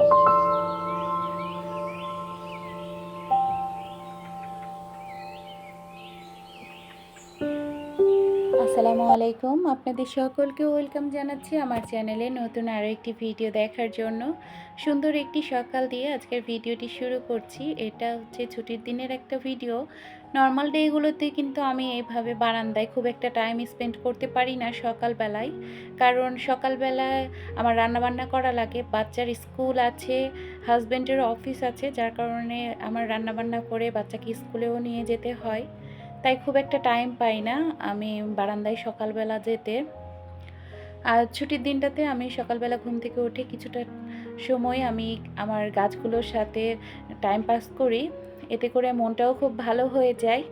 Thank you. আসসালামু আলাইকুম। আপনাদের সকলকে ওয়েলকাম জানাচ্ছি আমার চ্যানেলে নতুন আরও একটি ভিডিও দেখার জন্য। সুন্দর একটি সকাল দিয়ে আজকের ভিডিওটি শুরু করছি। এটা হচ্ছে ছুটির দিনের একটা ভিডিও। নর্মাল ডেগুলোতে কিন্তু আমি এইভাবে বারান্দায় খুব একটা টাইম স্পেন্ড করতে পারি না সকালবেলায়। কারণ সকালবেলায় আমার রান্নাবান্না করা লাগে, বাচ্চার স্কুল আছে হাজব্যান্ডের অফিস আছে, যার কারণে আমার রান্নাবান্না করে বাচ্চাকে স্কুলেও নিয়ে যেতে হয়। তাই খুব একটা টাইম পাই না। আমি বারান্দায় সকালবেলা যেতে। আর ছুটির দিনটাতে আমি সকালবেলা ঘুম থেকে উঠে কিছুটা সময় আমি আমার গাছগুলোর সাথে টাইম পাস করি। এতে করে মনটাও খুব ভালো হয়ে যায়।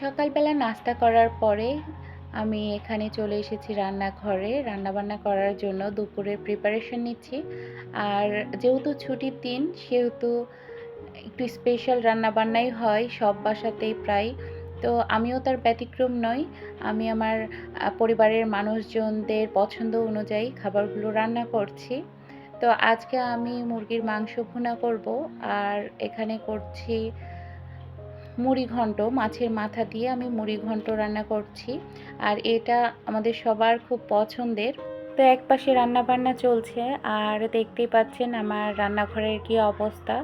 সকালবেলা নাস্তা করার পরে আমি এখানে চলে এসেছি রান্নাঘরে। রান্নাবান্না করার জন্য দুপুরের প্রিপারেশন নিচ্ছি। আর যেহেতু ছুটির দিন, সেহেতু একটু স্পেশাল রান্নাবান্নাই হয় সব বাসাতেই প্রায়। তো আমিও তার ব্যতিক্রম নই। আমি আমার পরিবারের মানুষজনদের পছন্দ অনুযায়ী খাবারগুলো রান্না করছি। তো আজকে আমি মুরগির মাংস ভুনা করব। আর এখানে করছি মুড়ি ঘন্ট মাছের মাথা দিয়ে আমি মুড়ি ঘন্ট রান্না করছি। আর এটা আমাদের সবার খুব পছন্দের। তো এক পাশে রান্না বান্না চলছে, আর দেখতেই পাচ্ছেন আমার রান্নাঘরের কি অবস্থা।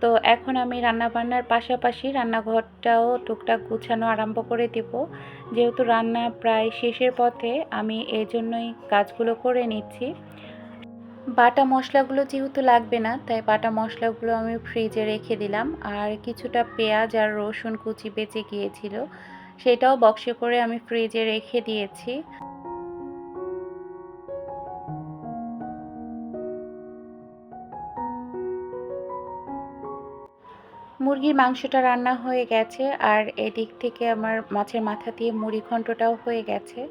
তো এখন আমি রান্না বান্নার পাশাপাশি রান্নাঘরটাও টুকটাক গুছানো আরম্ভ করে দেব। যেহেতু রান্না প্রায় শেষের পথে, আমি এই জন্যই কাজগুলো করে নিচ্ছি। বাটা মশলাগুলো যেহেতু লাগবে না, তাই বাটা মশলাগুলো আমি ফ্রিজে রেখে দিলাম। আর কিছুটা পেঁয়াজ আর রসুন কুচি বেঁচে গিয়েছিল, সেটাও বক্সে করে আমি ফ্রিজে রেখে দিয়েছি। মুরগির মাংসটা রান্না হয়ে গেছে, আর এদিক থেকে আমার মাছের মাথা দিয়ে মুড়ি ঘন্টটাও হয়ে গেছে।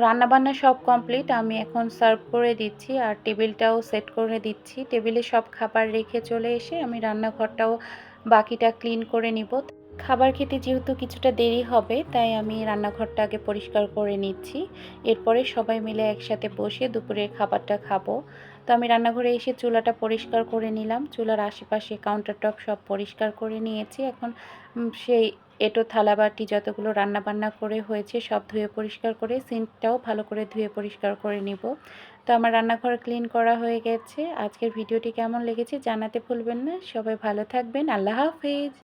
রান্নাবান্না সব কমপ্লিট আমি এখন সার্ভ করে দিচ্ছি আর টেবিলটাও সেট করে দিচ্ছি। টেবিলে সব খাবার রেখে চলে এসে আমি রান্নাঘরটাও বাকিটা ক্লিন করে নিব। খাবার খেতে যেহেতু কিছুটা দেরি হবে, তাই আমি রান্নাঘরটা আগে পরিষ্কার করে নিচ্ছি। এরপরে সবাই মিলে একসাথে বসে দুপুরের খাবারটা খাব। তো আমি রান্নাঘরে এসে চুলাটা পরিষ্কার করে নিলাম। চুলার আশেপাশে কাউন্টার টপ সব পরিষ্কার করে নিয়েছি। এখন সেই এটো, থালা বাটি যতগুলো রান্না বান্না করে হয়েছে সব ধুয়ে পরিষ্কার করে, সিঙ্কটাও ভালো করে ধুয়ে পরিষ্কার করে নিব। তো আমার রান্নাঘর ক্লিন করা হয়ে গেছে। আজকের ভিডিওটি কেমন লেগেছে জানাতে ভুলবেন না। সবাই ভালো থাকবেন। আল্লাহ হাফেজ।